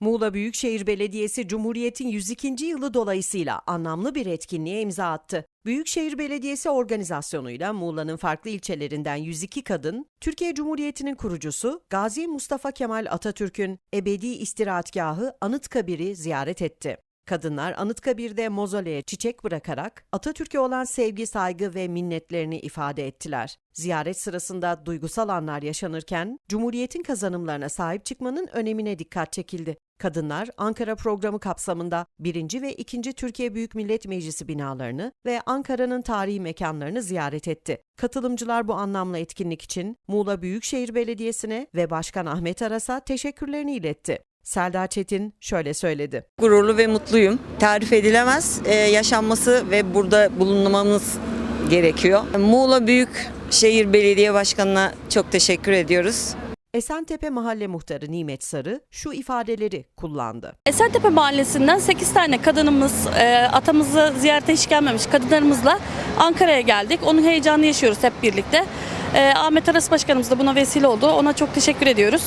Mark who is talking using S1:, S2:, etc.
S1: Muğla Büyükşehir Belediyesi Cumhuriyet'in 102. yılı dolayısıyla anlamlı bir etkinliğe imza attı. Büyükşehir Belediyesi organizasyonuyla Muğla'nın farklı ilçelerinden 102 kadın, Türkiye Cumhuriyeti'nin kurucusu Gazi Mustafa Kemal Atatürk'ün ebedi istirahatgahı Anıtkabir'i ziyaret etti. Kadınlar Anıtkabir'de mozoleye çiçek bırakarak Atatürk'e olan sevgi, saygı ve minnetlerini ifade ettiler. Ziyaret sırasında duygusal anlar yaşanırken Cumhuriyet'in kazanımlarına sahip çıkmanın önemine dikkat çekildi. Kadınlar Ankara programı kapsamında 1. ve 2. Türkiye Büyük Millet Meclisi binalarını ve Ankara'nın tarihi mekanlarını ziyaret etti. Katılımcılar bu anlamlı etkinlik için Muğla Büyükşehir Belediyesi'ne ve Başkan Ahmet Aras'a teşekkürlerini iletti. Selda Çetin şöyle söyledi.
S2: Gururlu ve mutluyum. Tarif edilemez. Ee, yaşanması ve burada bulunmamız gerekiyor. Muğla Büyükşehir Belediye Başkanı'na çok teşekkür ediyoruz.
S1: Esentepe Mahalle Muhtarı Nimet Sarı şu ifadeleri kullandı.
S3: Esentepe Mahallesi'nden 8 tane kadınımız e, atamızı ziyarete hiç gelmemiş kadınlarımızla Ankara'ya geldik. Onun heyecanını yaşıyoruz hep birlikte. E, Ahmet Aras Başkanımız da buna vesile oldu. Ona çok teşekkür ediyoruz.